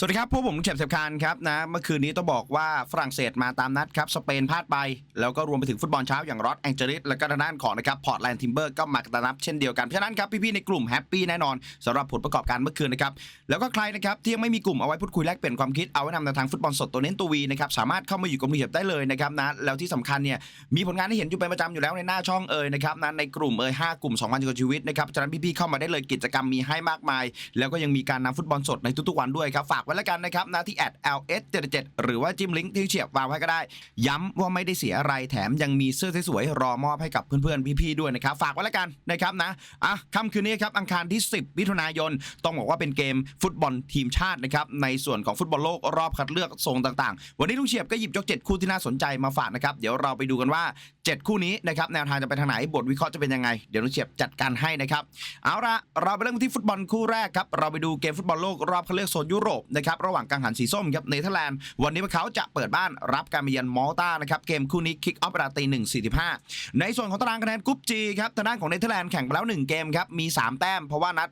สวัสดีครับพวกผมเข็มเสพคานครับนะเมื่อคืนนี้ต้องบอกว่าฝรั่งเศสมาตามนัดครับสเปนพลาดไป แล้วก็รวมไปถึงฟุตบอลเช้าอย่างรอดแองเจลิสและก็ทางด้านของนะครับพอร์ตแลนด์ทิมเบอร์ก็มากระนับเช่นเดียวกัน เพราะฉะนั้นครับพี่ๆในกลุ่มแฮปปี้แน่นอนสำหรับผลประกอบการเมื่อคืนนะครับแล้วก็ใครนะครับที่ยังไม่มีกลุ่มเอาไว้พูดคุยแลกเปลี่ยนความคิดเอาไว้นำแนทางฟุตบอลสดตัวเน้นตัววีนะครับสามารถเข้ามาอยู่กับมือเหียบได้เลยนะครับนะแล้วที่สำคัญเนี่ยมีผลงานให้เห็นอยู่เป็นประจำอยู่แล้วในหน้าช่องเอ่ยนะครับนะในกลุ่มเอ่ยห้ากลุ่ม2 0 0 0กว่าชีวิตนะครับฉะนั้นพี่ๆเข้ามาได้เลยกิจกรรมมีให้มากมาย แล้วก็ยังมีการนำฟุตบอลสดในทุกๆวันด้วยครับฝากไว้แล้วกันนะครับนะที่แอด ls 77 หรือว่าจิ้มลิงก์ที่เฉียบวางไว้ก็ได้ ย้ำว่าไม่ได้เสียอะไรแถมยังมีเสื้อสวยๆรอมอบให้กับเพื่อนๆพี่ๆด้วยนะครับฝากไว้แล้วกันนะครับนะอะค่ำคืนนี้ครับอังคารที่ 10มิถุนายน ต้องบอกว่าเป็นเกมฟุตบอลทีมชาตินะครับในส่วนของฟุตบอลโลกรอบคัดเลือกโซนต่างๆ วันนี้ลุงเฉียบก็หยิบยกเจ็ดคู่ที่น่าสนใจมาฝากนะครับเดี๋ยวเราไปดูกันว่า 7 คู่นี้นะครับแนวทางจะไปทางไหนบทวิเคราะห์จะเป็นยังไงเดี๋ยวลุงเฉียบจัดการให้นะครับเอาละเราไปเริ่มที่ฟุตบอลคู่แรกครับเราไปดูเกมฟุตบอลโลกรอบคัดเลือกโซนยุโรปนะครับระหว่างกังหันสีส้มครับเนเธอร์แลนด์วันนี้พวกเขาจะเปิดบ้านรับการมาเยือนมอลตานะครับเกมคู่นี้คิกออฟเวลาตีหนึ่งสี่สิบห้าในส่วนของตารางคะแนนกรุ๊ปจีครับทางด้านของเนเธอร์แลนด์แข่งไปแล้ว1เกมครับมี3แต้มเพราะว่านัด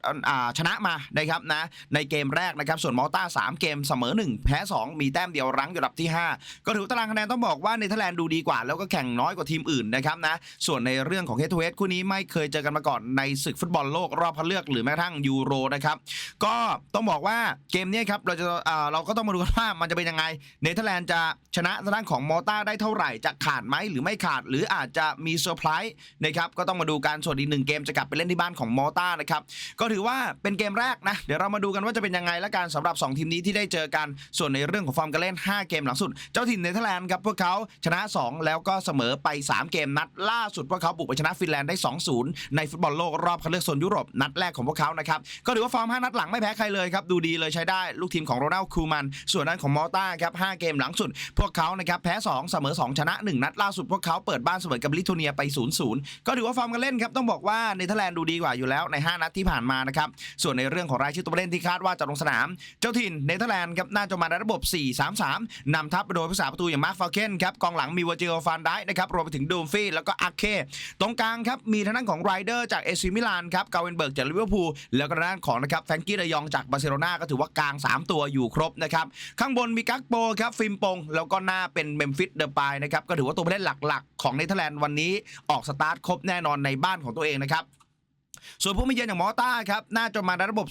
ชนะมานะครับนะในเกมแรกนะครับส่วนมอลตา3เกมเสมอ1แพ้2มีแต้มเดียวรั้งอยู่อันดับที่5ก็ถือตารางคะแนนต้องบอกว่าเนเธอร์แลนด์ดูดีกว่า แล้วก็แข่งน้อยกว่าทีมอื่นนะครับนะส่วนในเรื่องของเฮดทูเฮดคู่นี้ไม่เคยเจอกันมาก่อนในศึกฟุตบอลโลกรอบคัดเลือกหรือแม้กระทั่งยูโรนะครับก็ต้องบอกว่าเกมนี้ครับเราจะเออเราก็ต้องมาดูกันว่ามันจะเป็นยังไงเนเธอร์แลนด์จะชนะทางด้านของมอลตาได้เท่าไหร่จะขาดไหมหรือไม่ขาดหรืออาจจะมีเซอร์ไพรส์นะครับก็ต้องมาดูการส่วนอีกหนึ่งเกมจะกลับไปเล่นที่บ้านของมอลตานะครับก็ถือว่าเป็นเกมแรกนะเดี๋ยวเรามาดูกันว่าจะเป็นยังไงและการสำหรับ 2 ทีมนี้ที่ได้เจอกันส่วนในเรื่องของฟอร์มการเล่น 5 เกมหลังสุด เจ้าถิ่นเนเธอร์แลนด์ครับพวกเขาชนะ 2 แล้วก็เสมอไป 3 เกมนัดล่าสุดพวกเขาบุกไปชนะฟินแลนด์ได้ 2-0 ในฟุตบอลโลกรอบคัดเลือกโซนยุโรปนัดแรกของพวกเขานะครับก็ถือว่าฟอร์ม5นัดหลังไม่แพ้ใครเลยครับดูดีเลยใช้ได้ลูกทีมของโรนัลคูมัน ส่วนนั้นของมอลตาครับ5เกมหลังสุด พวกเขานะครับแพ้ 2 เสมอ 2 ชนะ 1 นัดล่าสุดพวกเขาเปิดบ้านเสมอกับลิทัวเนียไป 0-0 ก็ถือว่าฟอร์มการเล่นครับต้องบอกว่าเนเธอร์แลนด์ดูดีกว่าอยู่แล้วใน 5 นัดที่ผ่านมานะครับส่วนในเรื่องของรายชื่อตัวเล่นที่คาดว่าจะลงสนาม เจ้าถิ่นเนเธอร์แลนด์ครับน่าจะมาในระบบ 4-3-3นำทัพโดยผู้สาประตูอย่างมาร์คฟาเคนครับกองหลังมีวอร์จิโอฟานได้นะครับรวมไปถึงดูมฟี่แล้วก็อาเคตรงกลางครับมีทางด้านของไรเดอร์จากเอซิมิลานครับกาเวนเบิร์กจากลิเวอร์พูลแล้วก็ด้านของนะครับแฟงกี้เดยองจากบาร์เซโลนาก็ถือว่ากลาง 3ตัวอยู่ครบนะครับ ข้างบนมีกักโปครับฟิมปง แล้วก็หน้าเป็นเมมฟิสเดอปายนะครับ ก็ถือว่าตัวผู้เล่นหลักๆ ของเนเธอร์แลนด์วันนี้ออกสตาร์ทครบแน่นอนในบ้านของตัวเองนะครับ ส่วนผู้มาเยือนอย่างมอต้าครับน่าจะมาในระบบ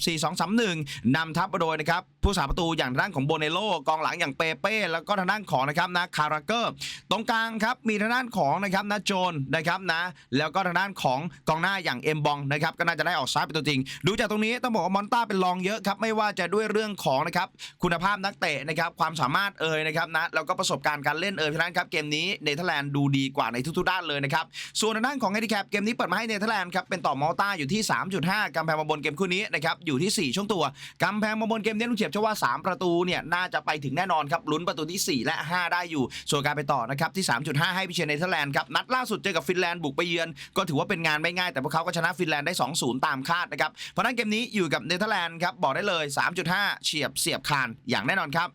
4-2-3-1 นำทัพโดยนะครับผู้สาประตูอย่างทางด้านของโบเนโลกองหลังอย่างเปเป้แล้วก็ทางด้านของนะครับนะคาราเกอร์ตรงกลางครับมีทางด้านของนะครับนะโจนนะครับนะแล้วก็ทางด้านของกองหน้าอย่างเอ็มบองนะครับก็น่าจะได้ออกซ้ายเป็นตัวจริง ดูจากตรงนี้ต้องบอกว่ามอนต้าเป็นรองเยอะครับไม่ว่าจะด้วยเรื่องของนะครับคุณภาพนักเตะนะครับความสามารถเอ่ยนะครับนะแล้วก็ประสบการณ์การเล่นเอ่ยเพราะฉะนั้นครับเกมนี้เนเธอร์แลนด์ดูดีกว่าในทุกๆด้านเลยนะครับส่วนทางด้านของเฮดิแคปเกมนี้เปิดมาให้เนเธอร์แลนด์ครับเป็นต่อมอลต้าอยู่ที่ 3.5กำแพงมาบนเกมคู่นี้นะครับอยู่ที่ 4 ช่วงตัวกำแพงมาบนเกมนี้ลุงเฉียบเชื่อว่า 3 ประตูเนี่ยน่าจะไปถึงแน่นอนครับลุ้นประตูที่ 4 และ 5 ได้อยู่ ส่วนการไปต่อนะครับที่ 3.5 ให้พิเชียร์เนเธอร์แลนด์ครับนัดล่าสุดเจอกับฟินแลนด์บุกไปเยือนก็ถือว่าเป็นงานไม่ง่ายแต่พวกเขาก็ชนะฟินแลนด์ได้ 2-0 ตามคาดนะครับเพราะฉะนั้นเกมนี้อยู่กับเนเธอร์แลนด์ครับบอกได้เลย 3.5 เฉียบเสียบคานอย่างแน่นอนครับ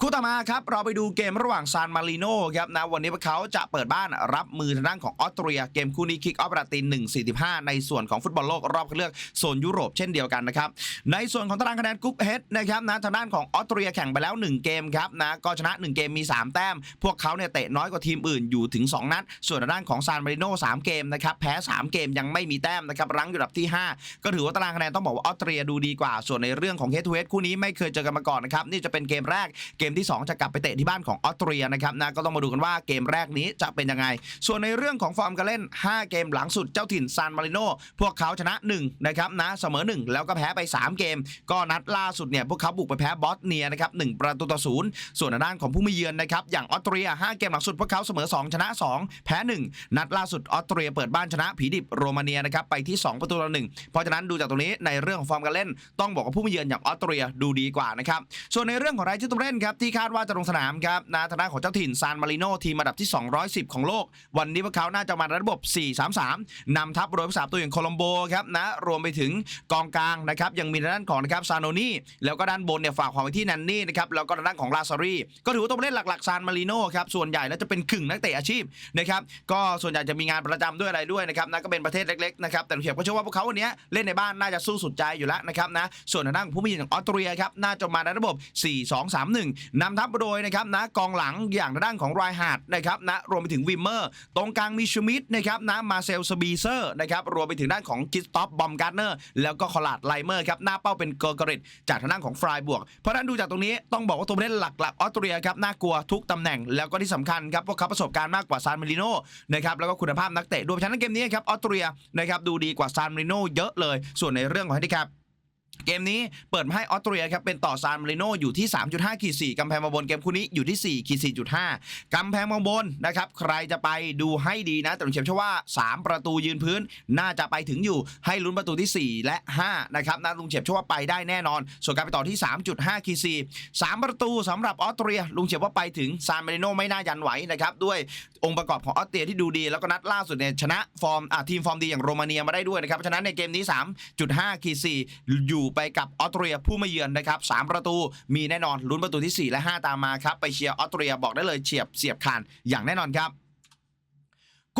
คู่ต่อมาครับเราไปดูเกมระหว่างซานมาริโนครับนะวันนี้พวกเขาจะเปิดบ้านรับมือทางด้านของออสเตรีย เกมคู่นี้คิกออฟราติน1.45 ในส่วนของฟุตบอลโลกรอบคัดเลือกโซนยุโรปเช่นเดียวกันนะครับในส่วนของตารางคะแนนกรุ๊ปเฮดนะครับนะทางด้านของออสเตรียแข่งไปแล้ว 1 เกมครับนะก็ชนะ 1 เกมมี 3 แต้ม พวกเขาเนี่ยเตะน้อยกว่าทีมอื่นอยู่ถึง 2 นัด ส่วนทางด้านของซานมาริโน3เกมนะครับแพ้ 3 เกมยังไม่มีแต้มนะครับรั้งอยู่อันดับที่ 5 ก็ถือว่าตารางคะแนนต้องบอกว่าออสเตรียดูดีกว่าส่วนในเรื่องของเฮดทูเฮดคู่นี้ไม่เคยเจอกันมาก่อนนะครับนี่จะเป็นเกมแรกเกมที่สองจะกลับไปเตะที่บ้านของออสเตรียนะครับนะก็ต้องมาดูกันว่าเกมแรกนี้จะเป็นยังไง ส่วนในเรื่องของฟอร์มการเล่น 5 เกมหลังสุดเจ้าถิ่นซานมาริโนพวกเขาชนะ1นะครับนะเสมอ 1 แล้วก็แพ้ไป 3 เกม ก็นัดล่าสุดเนี่ยพวกเขาบุกไปแพ้บอสเนียนะครับ1ประตูต่อศูนย์ส่วนทาด้านของผู้มาเยือนนะครับอย่างออสเตรีย 5 เกมหลังสุดพวกเขาเสมอ 2 ชนะ 2 แพ้ 1 นัดล่าสุดออสเตรียเปิดบ้านชนะผีดิบโรมาเนียนะครับไปที่ 2 ประตูต่อหนึ่งเพราะฉะนั้นดูจากตรงนี้ในเรื่องของฟอร์มการเล่น ต้องบอกว่าผู้มาเยือนอย่างออสเตรียดูดีกว่านะครับส่วนในเรื่องของรายชื่อตัวเล่นครับครับที่คาดว่าจะลงสนามครับนะทางด้านของเจ้าถิ่นซานมาริโนทีมอันดับที่ 210 ของโลก วันนี้พวกเขาน่าจะมาในระบบ 4-3-3 นำทัพโดยผู้สาตัวอย่างโคลัมโบครับนะรวมไปถึงกองกลางนะครับยังมีทางด้านของนะครับซานโนนี่แล้วก็ด้านบนเนี่ยฝากความไว้ที่แนนนี่นะครับแล้วก็ทางด้านของลาซารีก็ถือว่าตัวเล่นหลักๆซานมาริโนครับส่วนใหญ่แล้วจะเป็นกึ่งนักเตะอาชีพนะครับก็ส่วนใหญ่จะมีงานประจำด้วยอะไรด้วยนะครับนะก็เป็นประเทศเล็กๆนะครับแต่เชื่อก็เชื่อว่าพวกเขาวันนี้เล่นในบ้านน่าจะสู้สุดใจอยู่แล้วนะครับนะส่วนทางด้านผู้มีอย่างออสเตรียครับน่าจะมาในระบบ 4-2-3-1นำทัพโดยนะครับนะกองหลังอย่างด้านของไรฮาร์ดนะครับนะรวมไปถึงวิมเมอร์ ตรงกลางมีชูมิดนะครับนะมาเซลสบีเซอร์นะครับรวมไปถึงด้านของกิสต็อปบอมการ์เนอร์แล้วก็คอลาดไลเมอร์ครับหน้าเป้าเป็นเกอร์กริตจากทางด้านของฟรายบวก เพราะฉะนั้นดูจากตรงนี้ต้องบอกว่าตัวผู้เล่นหลักๆออสเตรียครับน่ากลัวทุกตำแหน่งแล้วก็ที่สำคัญครับพวกเขาประสบการณ์มากกว่าซานมาริโนนะครับแล้วก็คุณภาพนักเตะด้วยฉะนั้นเกมนี้ครับออสเตรียนะครับดูดีกว่าซานมาริโนเยอะเลย ส่วนในเรื่องของแฮนดิแคป เกมนี้เปิดให้ออสเตรียครับเป็นต่อซานมาริโนอยู่ที่ 3.5ขีด4กำแพงมาบนเกมคู่นี้อยู่ที่4ขีด4.5กำแพงมาบนนะครับใครจะไปดูให้ดีนะ แต่ผมเชื่อว่า 3 ประตูยืนพื้น น่าจะไปถึงอยู่ให้ลุ้นประตูที่ 4 และ 5 นะครับนะลุงเฉียบเชื่อว่าไปได้แน่นอน ส่วนการไปต่อที่ 3.5ขีด4 3ประตูสำหรับออสเตรียลุงเฉียบว่าไปถึงซานมาริโนไม่น่ายันไหวนะครับด้วยองค์ประกอบของออสเตรียที่ดูดี แล้วก็นัดล่าสุดเนี่ยชนะฟอร์มอะทีมฟอร์มดีอย่างโรมาเนียมาได้ด้วยนะครับเพราะฉะนั้นในเกมนี้ 3.5ขีด4อยู่ไปกับออสเตรียผู้มาเยือนนะครับ3ประตูมีแน่นอนลุ้นประตูที่ 4 และ 5 ตามมาครับไปเชียร์ออสเตรียบอกได้เลยเฉียบเสียบคานอย่างแน่นอนครับ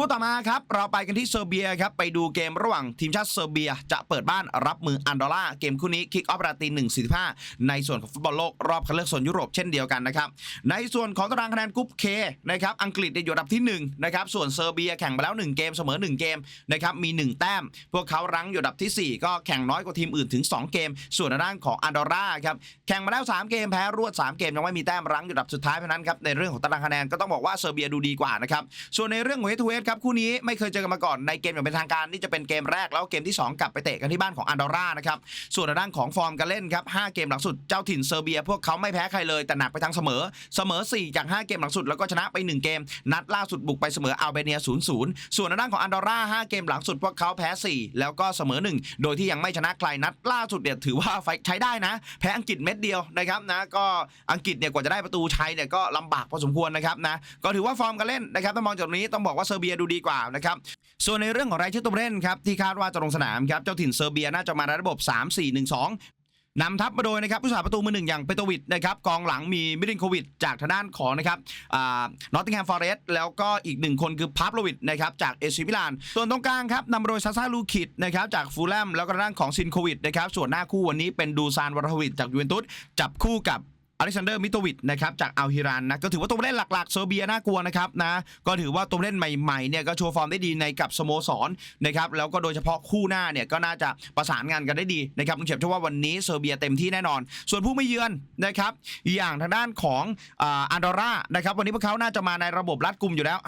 คู่ต่อมาครับเราไปกันที่เซอร์เบียครับไปดูเกมระหว่างทีมชาติเซอร์เบีย จะเปิดบ้านรับมืออันดอร่าเกมคู่นี้คิกออฟราตีหนึ่งสี่ห้าในส่วนของฟุตบอลโลกรอบคัดเลือกโซนยุโรปเช่นเดียวกันนะครับในส่วนของตารางคะแนนกรุ๊ปเคนะครับอังกฤษอยู่อันดับที่1นะครับส่วนเซอร์เบียแข่งมาแล้ว 1 เกมเสมอ 1 เกมนะครับมี 1 แต้ม พวกเขารั้งอยู่อันดับทีสี่ 4 ก็แข่งน้อยกว่าทีมอื่นถึง 2 เกม ส่วนด้านของอันดอร่าครับแข่งมาแล้ว 3 เกมแพ้รวด 3 เกมยังไม่มีแต้มรั้งอยู่อันดับสุดท้ายเพราะนั้นครับในเรื่องของตารางคะแนนก็ต้องบอกว่าเซอร์เบียดูดีกว่านะครับส่วนในเรื่องของเฮทูเฮครับคู่นี้ไม่เคยเจอกันมาก่อนในเกมอย่างเป็นทางการนี่จะเป็นเกมแรกแล้วเกมที่ 2 กลับไปเตะกันที่บ้านของอันดอร่านะครับส่วนทางด้านของฟอร์มการเล่นครับ5เกมหลังสุดเจ้าถิ่นเซอร์เบีย พวกเขาไม่แพ้ใครเลยแต่หนักไปทางเสมอเสมอ 4 จาก 5 เกมหลังสุดแล้วก็ชนะไป 1 เกม นัดล่าสุดบุกไปเสมออัลเบเนีย 0-0 ส่วนทางด้านของอันดอร่า5เกมหลังสุดพวกเขาแพ้ 4 แล้วก็เสมอ 1 โดยที่ยังไม่ชนะใครนัดล่าสุดเนี่ยถือว่าไฟใช้ได้นะ แพ้อังกฤษเม็ดเดียวนะครับนะก็อังกฤษเนี่ยกว่าจะได้ประตูชัยเนี่ยก็ลำบากพอสมควรนะครับนะก็ถือว่าฟอร์มการเล่นนะครับถ้ามองจากตรงนี้ต้องบอกว่าเซอร์เบียดูดีกว่านะครับส่วนในเรื่องของรายชื่อตัวเล่นครับที่คาดว่าจะลงสนามครับเจ้าถิ่นเซอร์เบียน่าจะมาในระบบ 3-4-1-2นำทัพมาโดยนะครับผู้สาประตูมือหนึ่งอย่างเปโตวิดนะครับกองหลังมีมิรินโควิดจากทางด้านของนะครับนอตติงแฮมฟอร์เรสต์แล้วก็อีกหนึ่งคนคือพาร์ฟโลวิดนะครับจากเอซิมิลาน ส่วนตรงกลางครับนำโดยซาซาลูคิดนะครับจากฟูลแลมแล้วก็ทางด้านของซินโควิดนะครับส่วนหน้าคู่วันนี้เป็นดูซานวรทวิดจากยูเวนตุสจับคู่กับ อเล็กซานเดอร์มิโตวิดนะครับจากอัลฮิรันนะก็ถือว่าตัวเล่นหลักๆเซอร์เบียน่ากลัวนะครับนะก็ถือว่าตัวเล่นใหม่ๆเนี่ยก็โชว์ฟอร์มได้ดีในกับสโมสรนะครับแล้วก็โดยเฉพาะคู่หน้าเนี่ยก็น่าจะประสานงานกันได้ดีนะครับผมเชื่อว่าวันนี้เซอร์เบียเต็มที่แน่นอน ส่วนผู้ไม่เยือนนะครับอย่างทางด้านของอันดอร่านะครับวันนี้พวกเขาน่าจะมาในระบบรัดกลุ่มอยู่แล้ว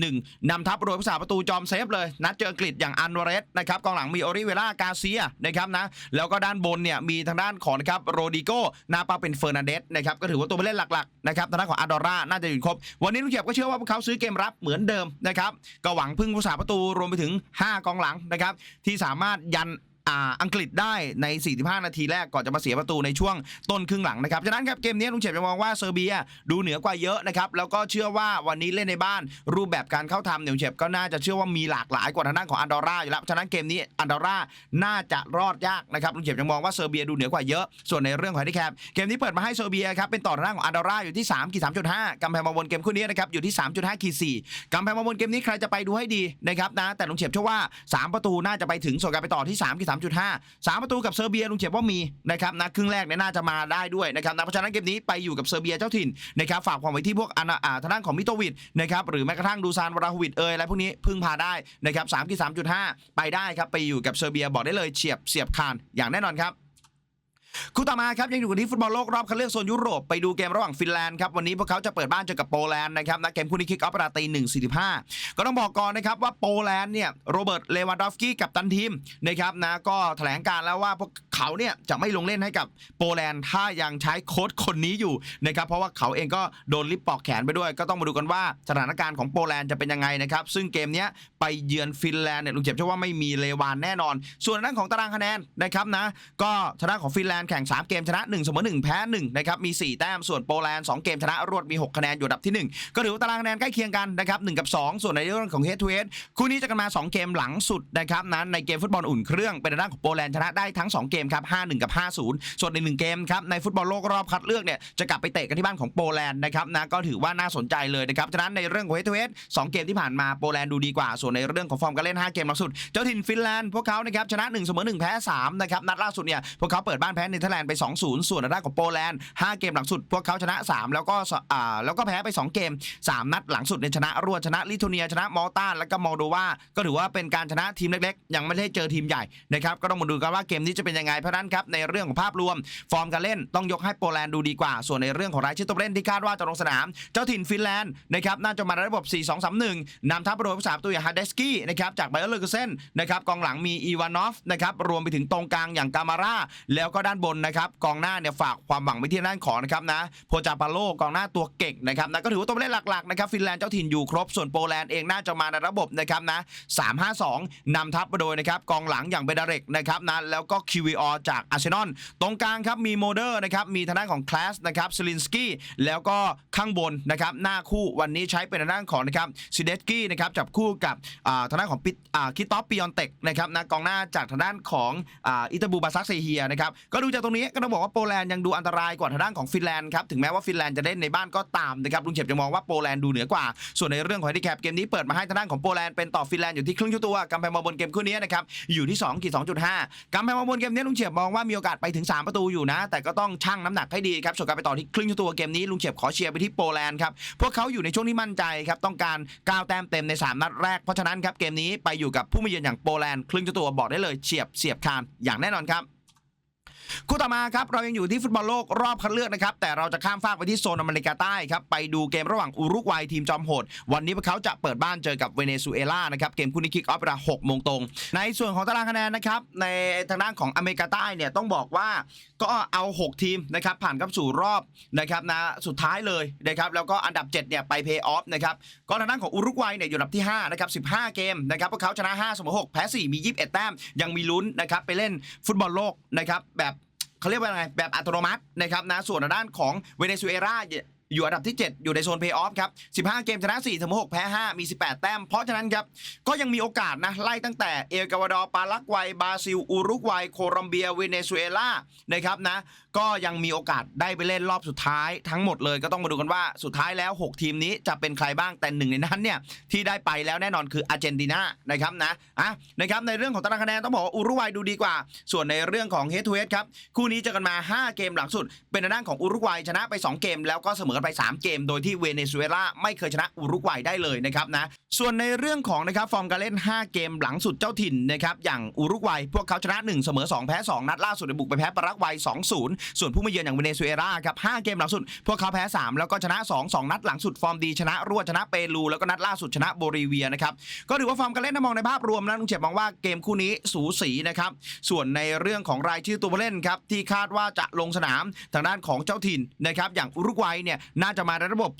5-4-1 นำทัพโดยผู้สาประตูจอมเซฟเลยนัดเจออังกฤษอย่างอันวาเรสนะครับกองหลังมีโอริเวล่ากาเซียนะครับนะแล้วก็ด้านบนเนี่ยมีทางด้านของนะครับโรดิโกนาปาเป็นเฟอร์นันเดสนะครับก็ถือว่าตัวผู้เล่นหลักๆนะครับทางด้านของอาดอร่าน่าจะอยู่ครบ วันนี้ลูกเขียบก็เชื่อว่าพวกเขาซื้อเกมรับเหมือนเดิมนะครับก็หวังพึ่งผู้สาประตูรวมไปถึง 5 กองหลังนะครับที่สามารถยัน อ,อังกฤษได้ใน 45 นาทีแรกก่อนจะมาเสียประตูในช่วงต้นครึ่งหลังนะครับฉะนั้นครับเกมนี้ลุงเฉียบจะมองว่าเซอร์เบียดูเหนือกว่าเยอะนะครับแล้วก็เชื่อว่าวันนี้เล่นในบ้านรูปแบบการเข้าทำเนี่ยลุงเฉียบก็น่าจะเชื่อว่ามีหลากหลายกว่าทางด้านของอันดอร่าอยู่แล้วฉะนั้นเกมนี้อันดอร่าน่าจะรอดยากนะครับลุงเฉียบยังมองว่าเซอร์เบียดูเหนือกว่าเยอะส่วนในเรื่องของแฮนดิแคปเกมนี้เปิดมาให้เซอร์เบียครับเป็นต่อทางด้านของอันดอร่าอยู่ที่3ขีด3.5กำแพงมาบนเกมคู่นี้นะครับอยู่ที่ 3.5ขีด4กำแพงมาบนเกมนี้ใครจะไปดูให้ดีนะครับนะแต่ลุงเฉียบเชื่อว่า 3 ประตูน่าจะไปถึงส่วนการไปต่อที่3ขีด3.5 3 ประตูกับเซอร์เบียลุงเฉียบว่ามีนะครับนะครึ่งแรกเนี่ยน่าจะมาได้ด้วยนะครับนะเพราะฉะนั้นเกมนี้ไปอยู่กับเซอร์เบียเจ้าถิ่นนะครับฝากความไว้ที่พวกอันอ่าทางด้านของมิโตวิดนะครับหรือแม้กระทั่งดูซานวราหวิดเอยอะไรพวกนี้พึ่งพาได้นะครับ3ขีด3.5 ไปได้ครับไปอยู่กับเซอร์เบียบอกได้เลยเฉียบเสียบคานอย่างแน่นอนครับ คู่ต่อมาครับยังอยู่กันที่ฟุตบอลโลกรอบคัดเลือกโซนยุโรปไปดูเกมระหว่างฟินแลนด์ครับวันนี้พวกเขาจะเปิดบ้านเจอกับโปแลนด์นะครับนะเกมคู่นี้คิกออฟเวลาตีหนึ่งสี่สิบห้าก็ต้องบอกก่อนนะครับว่าโปแลนด์เนี่ยโรเบิร์ตเลวานดอฟสกี้กับตันทีมนะครับนะก็แถลงการแล้วว่าพวกเขาเนี่ยจะไม่ลงเล่นให้กับโปแลนด์ถ้ายังใช้โค้ชคนนี้อยู่นะครับเพราะว่าเขาเองก็โดนลิปปอกแขนไปด้วย ก็ต้องมาดูกันว่าสถานการณ์ของโปแลนด์จะเป็นยังไงนะครับซึ่งเกมเนี้ยไปเยือนฟินแลนด์เนี่ยลุงเจ็บเชื่อว่าไม่มีเลวานแน่นอน ส่วนด้านของตารางคะแนนนะครับนะก็ทางด้านของฟินแลนด์นด์แข่ง 3 เกมชนะ1เสมอ1แพ้1นะครับมี 4 แต้มส่วนโปแลนด์2เกมชนะรวดมี 6 คะแนนอยู่อันดับที่ 1 ก็ถือว่าตารางคะแนนใกล้เคียงกันนะครับ1กับ 2 ส่วนในเรื่องของ head to head คู่นี้จะกันมา 2 เกมหลังสุดนะครับนั้นในเกมฟุตบอลอุ่นเครื่องเป็นทางด้านของโปแลนด์ชนะได้ทั้ง 2 เกมครับ5-1 กับ 5-0 ส่วนใน1เกมครับในฟุตบอลโลกรอบคัดเลือกเนี่ยจะกลับไปเตะกันที่บ้านของโปแลนด์นะครับนะก็ถือว่าน่าสนใจเลยนะครับฉะนั้นในเรื่องของ head to head สองเกมที่ผ่านมาโปแลนด์ดูดีกว่า ส่วนในเรื่องของฟอร์มการเล่น 5 เกมล่าสุดเจ้าถิ่นฟินแลนด์พวกเขานะครับชนะ1เสมอ1แพ้3นะครับนัดล่าสุดเนี่ยพวกเขาเปิดบ้านแพ้เนเธอร์แลนด์ไป 2-0 ส่วนทางด้านของโปแลนด์5เกมหลังสุด พวกเขาชนะ 3 แล้วก็อ่าแล้วก็แพ้ไป 2 เกม 3 นัดหลังสุดเนี่ยชนะรวดชนะลิทัวเนียชนะมอลตาแล้วก็มอลโดวาก็ถือว่าเป็นการชนะทีมเล็กๆ ยังไม่ได้เจอทีมใหญ่นะครับก็ต้องมาดูกันว่าเกมนี้จะเป็นยังไงเพราะนั้นครับในเรื่องของภาพรวม ฟอร์มการเล่นต้องยกให้โปแลนด์ดูดีกว่า ส่วนในเรื่องของรายชื่อตัวเล่นที่คาดว่าจะลงสนาม เจ้าถิ่นฟินแลนด์นะครับน่าจะมาในระบบ 4-2-3-1นำทัพโดยผู้สาประตูอย่างฮาเดสกี้นะครับจากไบเออร์เลอร์เกเซนนะครับกองหลังมีอีวานอฟนะครับรวมไปถึงตรงกลางอย่างกามาร่าแล้วก็ด้านบนนะครับกองหน้าเนี่ยฝากความหวังไปที่ด้านของนะครับนะโพจาปาโลกองหน้าตัวเก่งนะครับนะก็ถือว่าตัวเล่นหลักๆนะครับฟินแลนด์เจ้าถิ่นอยู่ครบส่วนโปแลนด์เองน่าจะมาในระบบนะครับนะ3-5-2นำทัพมาโดยนะครับกองหลังอย่างเบดาเรกนะครับนะแล้วก็คิวีออจากอาร์เซนอลตรงกลางครับมีโมเดอร์นะครับมีทางด้านของคลาสนะครับซลินสกี้แล้วก็ข้างบนนะครับหน้าคู่วันนี้ใช้เป็นทางด้านของนะครับซิเดสกี้นะครับจับคู่กับทางด้านของปิคิตอปปิออนเต็กนะครับนะกองหน้าจากทางด้านของอิตาบูบาซักเซเฮียนะครับก็ดูจากตรงนี้ก็ต้องบอกว่าโปแลนด์ยังดูอันตรายกว่าทางด้านของฟินแลนด์ครับถึงแม้ว่าฟินแลนด์จะเล่นในบ้านก็ตามนะครับลุงเฉียบจะมองว่าโปแลนด์ดูเหนือกว่า ส่วนในเรื่องของดิแคปเกมนี้เปิดมาให้ทางด้านของโปแลนด์เป็นต่อฟินแลนด์อยู่ที่ครึ่งชั่วตัวกำแพงมาบนเกมคู่นี้นะครับอยู่ที่2ขีด2.5กำแพงมาบนเกมนี้ลุงเฉียบมองว่ามีโอกาสไปถึง 3 ประตูอยู่นะ แต่ก็ต้องชั่งน้ำหนักให้ดีครับส่วนการไปต่อที่ครึ่งชั่วตัวเกมนี้ลุงเฉียบขอเชียร์ไปที่โปแลนด์ครับพวกเขาอยู่ในช่วงที่มั่นใจครับต้องการก้าวแต้มเต็มใน 3 นัดแรกเพราะฉะนั้นครับเกมนี้ไปอยู่กับผู้มาเยือนอย่างโปแลนด์ครึ่งชั่วตัวบอกได้เลยเฉียบเสียบคานอย่างแน่นอนครับ คู่ต่อมาครับเรายังอยู่ที่ฟุตบอลโลกรอบคัดเลือกนะครับแต่เราจะข้ามฟากไปที่โซนอเมริกาใต้ครับไปดูเกมระหว่างอุรุกวัยทีมจอมโหด วันนี้พวกเขาจะเปิดบ้านเจอกับเวเนซุเอลานะครับเกมคู่นี้คิกออฟเวลา6โมงตรง ในส่วนของตารางคะแนนนะครับในทางด้านของอเมริกาใต้เนี่ยต้องบอกว่าก็เอา 6 ทีมนะครับผ่านเข้าสู่รอบนะครับนะสุดท้ายเลยนะครับแล้วก็อันดับ7เนี่ยไปเพย์ออฟนะครับก็ทางด้านของอุรุกวัยเนี่ยอยู่อันดับที่5นะครับ15 เกมนะครับพวกเขาชนะ5เสมอ6แพ้4มี 21 แต้มยังมีลุ้นนะครับไปเล่นฟุตบอลโลกนะครับแบบ เขาเรียกว่าไงแบบอัตโนมัตินะครับนะส่วนด้านของเวเนซุเอลาอยู่อันดับที่ 7 อยู่ในโซนเพย์ออฟครับ 15 เกมชนะ4เสมอ6แพ้ 5 มี 18 แต้ม เพราะฉะนั้นครับ ก็ยังมีโอกาสนะ ไล่ตั้งแต่เอลกวาดอร์ปารากวัย บราซิล อุรุกวัย โคลอมเบีย เวเนซุเอลานะครับนะก็ยังมีโอกาสได้ไปเล่นรอบสุดท้ายทั้งหมดเลยก็ต้องมาดูกันว่าสุดท้ายแล้ว 6 ทีมนี้จะเป็นใครบ้างแต่หนึ่งในนั้นเนี่ยที่ได้ไปแล้วแน่นอนคืออาร์เจนตินานะครับนะอะนะครับในเรื่องของตารางคะแนนต้องบอกว่าอุรุกวัยดูดีกว่า ส่วนในเรื่องของเฮดทูเฮดครับคู่นี้เจอกันมา 5 เกมหลังสุด เป็นทางด้านของอุรุกวัยชนะไป 2 เกม แล้วก็เสมอกันไป 3 เกม โดยที่เวเนซุเอลาไม่เคยชนะอุรุกวัยได้เลยนะครับนะส่วนในเรื่องของนะครับฟอร์มการเล่น 5 เกมหลังสุดเจ้าถิ่นนะครับอย่างอุรุกวัยพวกเขาชนะ 1 เสมอ 2 แพ้ 2 นัดล่าสุดในบุกไปแพ้ปารากวัย2-0ส่วนผู้มาเยือนอย่างเวเนซุเอลาครับ5เกมหลังสุด พวกเขาแพ้ 3 แล้วก็ชนะ 2 2 นัดหลังสุดฟอร์มดีชนะรวดชนะเปรูแล้วก็นัดล่าสุดชนะโบลิเวียนะครับก็ถือว่าฟอร์มการเล่นถ้ามองในภาพรวมแล้วลุงเฉียบมองว่าเกมคู่นี้สูสีนะครับส่วนในเรื่องของรายชื่อตัวผู้เล่นครับที่คาดว่าจะลงสนามทางด้านของเจ้าถิ่นนะครับอย่างอุรุกวัยเนี่ยน่าจะมาในระบบ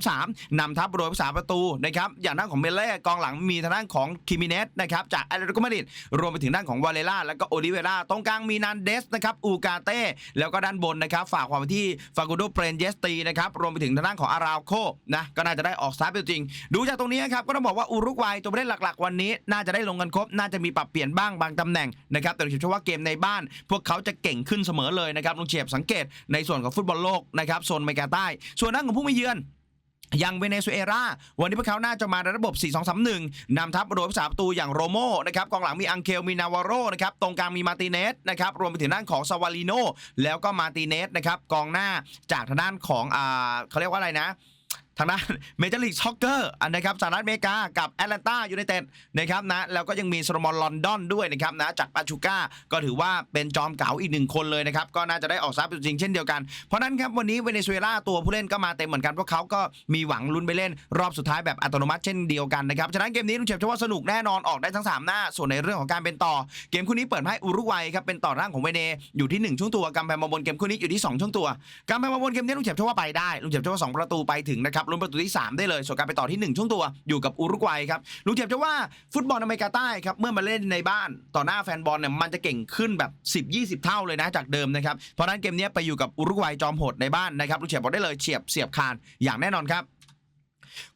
4-3-3นำทัพโดยภาษาประตูนะครับอย่างด้านของเมเล่กองหลังมีทางด้านของคิมิเนสนะครับจากแอตเลติโกมาดริดรวมไปถึงด้านของวาเลล่าแล้วก็โอลิเวราตรงกลางมีนันเดสนะครับอูกาเต้แล้วก็ด้านบนนะครับ ฝากความที่ฟากูโดเปรนเยสตีนะครับ รวมไปถึงทางด้านของอาราโคนะก็น่าจะได้ออกซ้ายเป็นจริง ดูจากตรงนี้ครับก็ต้องบอกว่าอุรุกวัยตัวผู้เล่นหลักๆ วันนี้ น่าจะได้ลงกันครบ น่าจะมีปรับเปลี่ยนบ้างบางตำแหน่งนะครับแต่ผมเชื่อว่าเกมในบ้าน พวกเขาจะเก่งขึ้นเสมอเลยนะครับลุงเฉียบสังเกตในส่วนของฟุตบอลโลกนะครับโซนอเมริกาใต้ ส่วนด้านของผู้มาเยือน อย่างเวเนซุเอลาวันนี้พวกเขาน่าจะมาในระบบ 4-2-3-1 นำทัพโดยผู้สาประตูอย่างโรโมนะครับกองหลังมีอังเคลมีนาวาโรนะครับตรงกลางมีมาติเนสนะครับรวมไปถึงด้านของซาวาลิโนแล้วก็มาติเนสนะครับกองหน้าจากทางด้านของอ่าเขาเรียกว่าอะไรนะ ทางด้านเมเจอร์ลีกช็อกเกอร์นะครับสหรัฐอเมริกากับแอตแลนตายูไนเต็ดนะครับนะแล้วก็ยังมีโซโลมอนลอนดอนด้วยนะครับนะจากปาชูก้าก็ถือว่าเป็นจอมเก๋าอีกหนึ่งคนเลยนะครับก็น่าจะได้ออกซับจริงเช่นเดียวกัน เพราะนั้นครับวันนี้เวเนซุเอลาตัวผู้เล่นก็มาเต็มเหมือนกันเพราะเขาก็มีหวังลุ้นไปเล่นรอบสุดท้ายแบบอัตโนมัติเช่นเดียวกันนะครับฉะนั้นเกมนี้ลุงเฉยบเชื่อว่าสนุกแน่นอนออกได้ทั้งสามหน้า ส่วนในเรื่องของการเป็นต่อ เกมคู่นี้เปิดให้อุรุกวัยครับเป็นต่อร่างของเวเนอยู่ที่หนึ่งช่วงตัวกำแพงมาบนเกมคู่นี้อยู่ที่สองช่วงตัวการไปมาบนเกมนี้ลุงเฉียบเชื่อว่าไปได้ลุงเฉียบเชื่อว่าสองประตูไปถึงนะครับลุ้นประตูที่ 3 ได้เลยส่วนการไปต่อที่ 1 ช่วงตัวอยู่กับอุรุกวัยครับลุงเจ็บจะว่าฟุตบอลอเมริกาใต้ครับเมื่อมาเล่นในบ้านต่อหน้าแฟนบอลเนี่ยมันจะเก่งขึ้นแบบ 10-20 เท่าเลยนะจากเดิมนะครับเพราะนั้นเกมนี้ไปอยู่กับอุรุกวัยจอมโหดในบ้านนะครับลุงเจ็บบอกได้เลยเฉียบเสียบคานอย่างแน่นอนครับ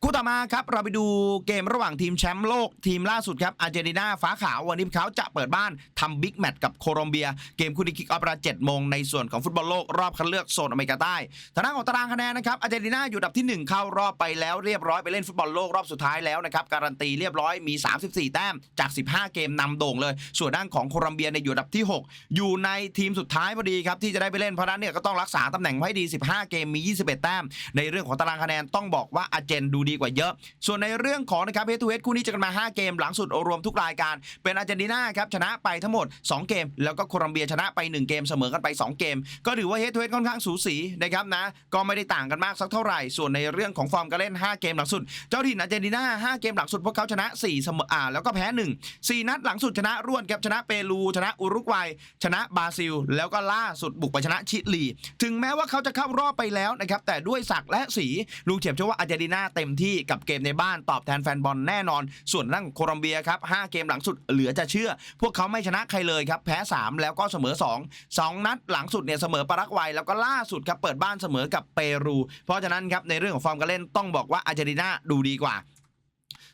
คู่ต่อมาครับเราไปดูเกมระหว่างทีมแชมป์โลกทีมล่าสุดครับอาร์เจนตินาฟ้าขาววันนี้เขาจะเปิดบ้านทำบิ๊กแมตช์กับโคลอมเบีย เกมคู่นี้คิกออฟเวลา7โมงในส่วนของฟุตบอลโลกรอบคัดเลือกโซนอเมริกาใต้ทางด้านของตารางคะแนนนะครับอาร์เจนตินาอยู่ดับทีหนึ่1 เข้ารอบไปแล้วเรียบร้อยไปเล่นฟุตบอลโลกรอบสุดท้ายแล้วนะครับการันตีเรียบร้อยมี 34 แต้มจาก 15 เกมนำโด่งเลย ส่วนด้านของโคลอมเบียในอยู่ดับที่ 6 อยู่ในทีมสุดท้ายพอดีครับที่จะได้ไปเล่นเพราะนั้นเนี่ยก็ต้องรักษาตำแหน่งไว้ดี 15 เกมมี 21 แต้มในเรื่องของตารางคะแนนต้องบอกว่าอาร์เจนดูดีกว่าเยอะ ส่วนในเรื่องของนะครับเฮดทูเฮดคู่นี้จะกันมา 5 เกมหลังสุดรวมทุกรายการ เป็นอาร์เจนตินาครับชนะไปทั้งหมด 2 เกม แล้วก็โคลอมเบียชนะไป 1 เกมเสมอกันไป 2 เกม ก็ถือว่าเฮดทูเฮดค่อนข้างสูสีนะครับนะก็ไม่ได้ต่างกันมากสักเท่าไหร่ ส่วนในเรื่องของฟอร์มการเล่น 5 เกมหลังสุด เจ้าถิ่นอาร์เจนตินา5เกมหลังสุดพวกเขาชนะ4เสมออ่าแล้วก็แพ้ 1 4 นัดหลังสุดชนะรวดครับชนะเปรูชนะอุรุกวัย ชนะบราซิล แล้วก็ล่าสุดบุกไปชนะชิลี ถึงแม้ว่าเขาจะเข้ารอบไปแล้วนะครับแต่ด้วยศักและสีลุงเฉียบเชื่อว่าอาร์เจนตินาเต็มที่กับเกมในบ้านตอบแทนแฟนบอลแน่นอน ส่วนนั่งโคลอมเบียครับ5เกมหลังสุดเหลือจะเชื่อ พวกเขาไม่ชนะใครเลยครับแพ้ 3 แล้วก็เสมอ 2 2 นัดหลังสุดเนี่ยเสมอปารากวัยแล้วก็ล่าสุดครับเปิดบ้านเสมอกับเปรู เพราะฉะนั้นครับในเรื่องของฟอร์มการเล่นต้องบอกว่าอาร์เจนตินาดูดีกว่า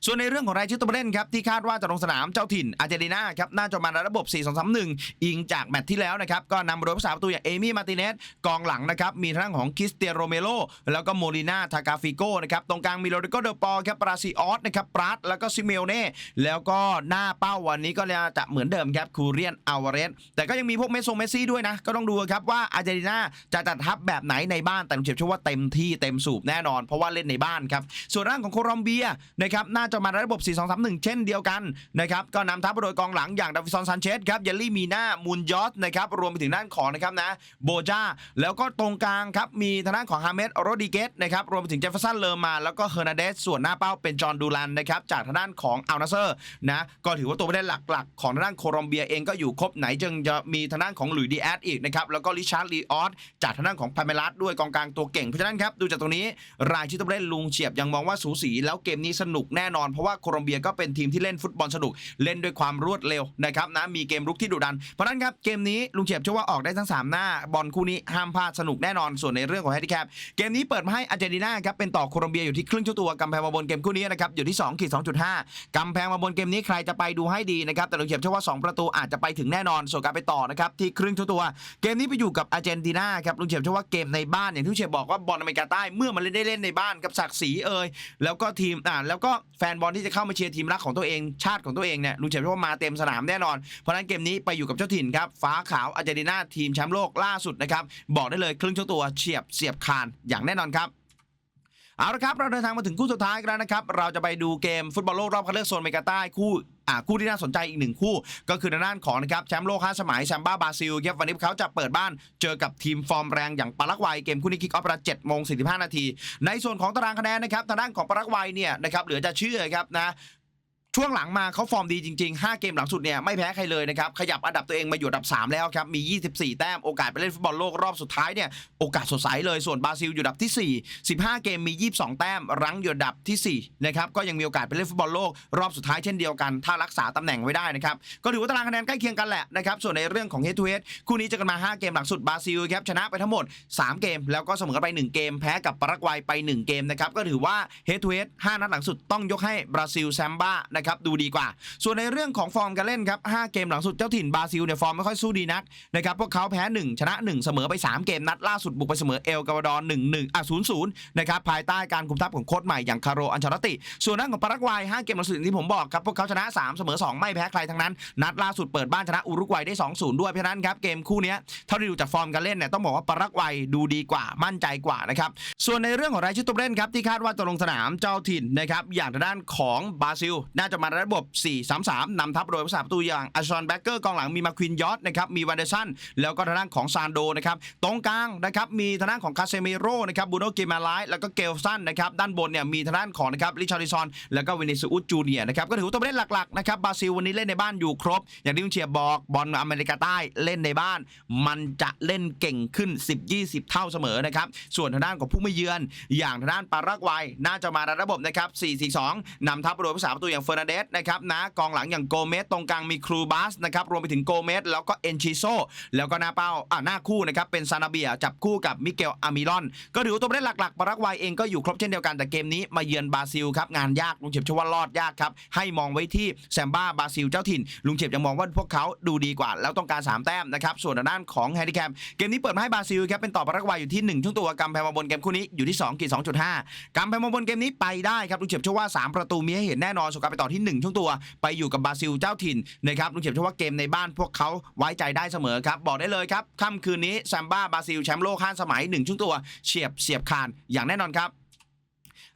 ส่วนในเรื่องของรายชื่อตัวผู้เล่นครับที่คาดว่าจะลงสนามเจ้าถิ่นอาร์เจนตินาครับน่าจะมาในระบบ 4-2-3-1 อิงจากแมตช์ที่แล้วนะครับก็นำโดยผู้สาประตูอย่างเอมี่มาติเนสกองหลังนะครับมีทางด้านของคริสเตียโรเมโลแล้วก็โมลิน่าทากาฟิโก้นะครับตรงกลางมีโรดิโกเดอปอลครับปราซิออสนะครับปราดแล้วก็ซิเมโอเน่แล้วก็หน้าเป้าวันนี้ก็จะเหมือนเดิมครับคูเรียนอัลวาเรสแต่ก็ยังมีพวกเมสซงเมสซี่ด้วยนะก็ต้องดูครับว่าอาร์เจนตินาจะจัดทัพแบบไหนในบ้านแต่ผมเชื่อว่าเต็มที่เต็มสูบแน่นอน เพราะว่าเล่นในบ้านครับส่วนร่างของโคลอมเบียนะครับน่าจะมาในระบบ 4-2-3-1 เช่นเดียวกันนะครับก็นำทัพโดยกองหลังอย่างดาวิซอนซานเชสครับเยลลี่มีนามูนยอสนะครับรวมไปถึงด้านของนะครับนะโบจาแล้วก็ตรงกลางครับมีทางด้านของฮาเมดโรดิเกสนะครับรวมไปถึงเจฟเฟอร์สันเลอร์มาแล้วก็เฮอร์นาเดสส่วนหน้าเป้าเป็นจอห์นดูรันนะครับจากทางด้านของอัลนาเซอร์นะก็ถือว่าตัวผู้เล่นหลักๆ ของทางด้านโคลอมเบียเองก็อยู่ครบไหนจึงจะมีทางด้านของหลุยดีแอสอีกนะครับแล้วก็ริชาร์ดลีออสจากทางด้านของพาเมลัสด้วยกองกลางตัวเก่งเพราะฉะนั้นครับดูจากตรงนี้รายชื่อตัวผู้เล่นลุงเฉียบยังมองว่าสูสีแล้วเกมนี้สนุกแน่นอนเพราะว่าโคลอมเบียก็เป็นทีมที่เล่นฟุตบอลสนุก เล่นด้วยความรวดเร็วนะครับนะมีเกมรุกที่ดุดัน เพราะนั้นครับเกมนี้ลุงเฉียบเชื่อว่าออกได้ทั้ง 3 หน้า บอลคู่นี้ห้ามพลาดสนุกแน่นอนส่วนในเรื่องของแฮนดิแคปเกมนี้เปิดมาให้อาร์เจนตินาครับเป็นต่อโคลอมเบียอยู่ที่ครึ่งชั่วตัวกำแพงมาบนเกมคู่นี้นะครับอยู่ที่2ขีด2.5กำแพงมาบนเกมนี้ใครจะไปดูให้ดีนะครับแต่ลุงเฉียบเชื่อว่า 2 ประตูอาจจะไปถึงแน่นอนส่วนการไปต่อนะครับที่ครึ่งชั่วตัว เกมนี้ไปอยู่กับอาร์เจนตินาครับลุงเฉียบเชื่อว่าเกมในบ้านอย่างที่ลุงเฉียบบอกว่าบอลอเมริกาใต้เมื่อมันได้เล่นในบ้านกับศักดิ์ศรีเอ่ยแล้วก็ทีมอ่าแล้วก็แฟนบอลที่จะเข้ามาเชียร์ทีมรักของตัวเองชาติของตัวเองเนี่ยลุงเฉียบเชื่อว่ามาเต็มสนามแน่นอน เพราะนั้นเกมนี้ไปอยู่กับเจ้าถิ่นครับฟ้าขาวอาร์เจนตินาทีมแชมป์โลกล่าสุดนะครับบอกได้เลยครึ่งชั่วตัวเฉียบเสียบคานอย่างแน่นอนครับเอาละครับเราเดินทางมาถึงคู่สุดท้ายกันแล้วนะครับเราจะไปดูเกมฟุตบอลโลกรอบคัดเลือกโซนเมกาใต้คู่ คู่ที่น่าสนใจอีกหนึ่งคู่ ก็คือทางด้านของนะครับแชมป์โลก5สมัยแชมบ้าบราซิลครับวันนี้เขาจะเปิดบ้านเจอกับทีมฟอร์มแรงอย่างปารากวัยเกมคู่นี้คิกออฟเวลา7โมง45นาทีในส่วนของตารางคะแนนนะครับทางด้านของปารากวัยเนี่ยนะครับเหลือจะเชื่อครับนะ ช่วงหลังมาเขาฟอร์มดีจริง ๆ 5 เกมหลังสุดเนี่ยไม่แพ้ใครเลยนะครับ ขยับอันดับตัวเองมาอยู่อันดับ 3 แล้วครับ มี 24 แต้ม โอกาสไปเล่นฟุตบอลโลกรอบสุดท้ายเนี่ย โอกาสสดใสเลย ส่วนบราซิลอยู่อันดับที่ 4 15 เกมมี 22 แต้ม รั้งอยู่อันดับที่ 4 นะครับ ก็ยังมีโอกาสไปเล่นฟุตบอลโลกรอบสุดท้ายเช่นเดียวกัน ถ้ารักษาตำแหน่งไว้ได้นะครับ ก็ถือว่าตารางคะแนนใกล้เคียงกันแหละนะครับ ส่วนในเรื่องของ head to head คู่นี้เจะกันมา 5 เกมหลังสุดบราซิลครับชนะไปทั้งหมด 3 เกม แล้วก็เสมอกันไป 1 เกม แพ้กับปารากวัยไป 1 เกมนะครับก็ถือว่า head to head 5นัดหลังสุดต้องยกให้บราซิลแซมบ้านะครับดูดีกว่า ส่วนในเรื่องของฟอร์มการเล่นครับ5เกมหลังสุดเจ้าถิ่นบราซิลเนี่ยฟอร์มไม่ค่อยสู้ดีนักนะครับพวกเขาแพ้ 1 ชนะ 1 เสมอไป 3 เกมนัดล่าสุดบุกไปเสมอเอลกาวาดอร์1 1อะ0 0นะครับภายใต้การคุมทัพของโค้ชใหม่อย่างคาโรอันชาลติ ส่วนด้านของปารากวัย5เกมหลังสุดที่ผมบอกครับพวกเขาชนะ 3 เสมอ 2 ไม่แพ้ใครทั้งนั้น นัดล่าสุดเปิดบ้านชนะอุรุกวัยได้ 2-0 ด้วยเพราะนั้นครับเกมคู่นี้เท่าที่ดูจากฟอร์มการเล่นเนี่ยต้องบอกว่าปารากวัยดูดีกว่ามั่นใจกว่านะครับส่วนในเรื่องของรายชื่อตัวเล่นครับที่คาดว่าจะลงสนามเจ้าถิ่นนะครับอย่างทางด้านของบราซิลน่าจะมาระบบ 4-3-3นำทัพโดยผู้สาประตูอย่างอาชอนแบ็กเกอร์กองหลังมีมาควินยอตนะครับมีวันเดอร์สันแล้วก็ทางด้านของซานโดนะครับตรงกลางนะครับมีทางด้านของคาเซเมโร่นะครับบูโนกิมาไลแล้วก็เกลสันนะครับด้านบนเนี่ยมีทางด้านของนะครับริชาริซอนแล้วก็วินิซูอุสจูเนียนะครับก็ถือว่าตัวเล่นหลักๆนะครับบราซิลวันนี้เล่นในบ้านอยู่ครบ อย่างที่คุณเชียร์บอกบอลอเมริกาใต้เล่นในบ้าน มันจะเล่นเก่งขึ้น 10-20 เท่าเสมอนะครับส่วนทางด้านของผู้ไม่เยือน อย่างทางด้านปารากวัยน่าจะมาระบบนะครับ4-4-2นำทัพโดยผู้สาประตูอย่างเฟอร์นันเดสนะครับนะกองหลังอย่างโกเมสตรงกลางมีครูบัสนะครับรวมไปถึงโกเมสแล้วก็เอนชิโซแล้วก็หน้าเป้าอ่าหน้าคู่นะครับเป็นซานาเบียจับคู่กับมิเกลอามิรอน ก็ถือตัวผู้เล่นหลักๆปารากวัยเองก็อยู่ครบเช่นเดียวกันแต่เกมนี้มาเยือนบราซิลครับงานยากลุงเฉียบเชื่อว่ารอดยากครับให้มองไว้ที่แซมบ้าบราซิลเจ้าถิ่น ลุงเฉียบยังมองว่าพวกเขาดูดีกว่า แล้วต้องการ 3 แต้มนะครับส่วนด้านของแฮนดิแคมเกมนี้เปิดมาให้บราซิลครับเป็นต่อปารากวัยอยู่ที่1ช่วงตัวกำแพงมาบนเกมคู่นี้อยู่ที่2กีด2.5กำแพงมาบนเกมนี้ไปได้ครับลุงเฉียบเชื่อว่า 3 ประตูมีให้เห็นแน่นอนสการไปต่อที่ 1 ช่วงตัว ไปอยู่กับบราซิลเจ้าถิ่นนะครับลุงเฉียบเชื่อว่าเกมในบ้านพวกเขาไว้ใจได้เสมอครับ บอกได้เลยครับค่ำคืนนี้แซมบ้าบราซิลแชมป์โลกห้าสมัยหนึ่งช่วงตัวเฉียบเสียบคานอย่างแน่นอนครับ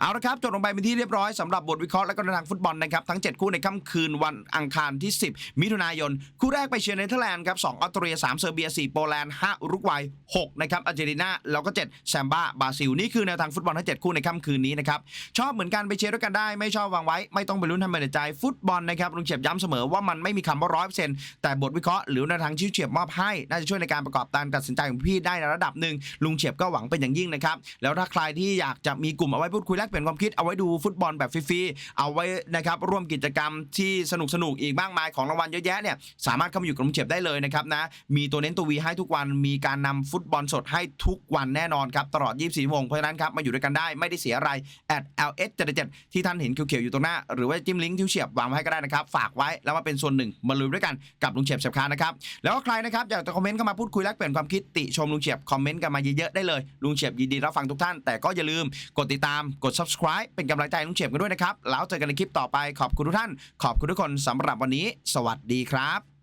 เอาละครับจบลงไปเป็นที่เรียบร้อยสำหรับบทวิเคราะห์และก็ทางฟุตบอลนะครับทั้ง 7 คู่ในค่ำคืนวันอังคารที่ 10 มิถุนายน คู่แรกไปเชียร์เนเธอร์แลนด์ครับ2อออสเตรีย 3 เซอร์เบีย 4 โปแลนด์ 5 อุรุกวัย 6 นะครับอาร์เจนตินาแล้วก็ 7 แซมบ้าบราซิล นี่คือแนวทางฟุตบอลทั้ง 7 คู่ในค่ำคืนนี้นะครับชอบเหมือนกันไปเชียร์ด้วยกันได้ไม่ชอบวางไว้ ไม่ต้องไปลุ้นทำเป็นใจฟุตบอลนะครับลุงเฉียบย้ำเสมอว่ามันไม่มีคำว่าร้อยเปอร์เซ็นต์แต่บทวิเคราะห์หรือแนวทางที่เฉียบมอบให้น่าจะช่วยในการประกอบการตัดสินใจของพี่ได้ในระดับหนึ่งลุงเฉียบก็หวังเป็นอย่างยิ่งนะครับแล้วถ้าใครที่อยากจะมีกลุ่มเอาไว้พูดคุยกเปลี่ยนความคิดเอาไว้ดูฟุตบอลแบบฟรีๆเอาไว้นะครับร่วมกิจกรรมที่สนุกสนุกๆอีกมากมายของรางวัลเยอะแยะเนี่ยสามารถเข้ามาอยู่กับลุงเฉียบได้เลยนะครับนะมีตัวเน้นตัววีให้ทุกวันมีการนำฟุตบอลสดให้ทุกวันแน่นอนครับตลอด 24ชั่วโมงเพราะฉะนั้นครับมาอยู่ด้วยกันได้ไม่ได้เสียอะไร at ls 77ที่ท่านเห็นเขียวๆอยู่ตรงหน้า หรือว่าจิ้มลิงก์ที่เฉียบวางไว้ให้ก็ได้นะครับฝากไว้แล้วมาเป็นส่วนหนึ่งมาลุยด้วยกันกับลุงเฉียบเฉียบคานนะครับแล้วก็ใครนะครับอยากจะคอมเมนต์เข้ามาพูดคุยแลกเปลี่ยนความคิดติชมลุงเฉียบคอมเมนต์กันมาเยอะๆได้เลยลุงเฉียบยินดีรับฟังทุกท่านแต่ก็อย่าลืมกดติดตามกด subscribe เป็นกำลังใจให้ลุงเฉียบกันด้วยนะครับ แล้วเจอกันในคลิปต่อไปขอบคุณทุกท่าน ขอบคุณทุกคนสำหรับวันนี้ สวัสดีครับ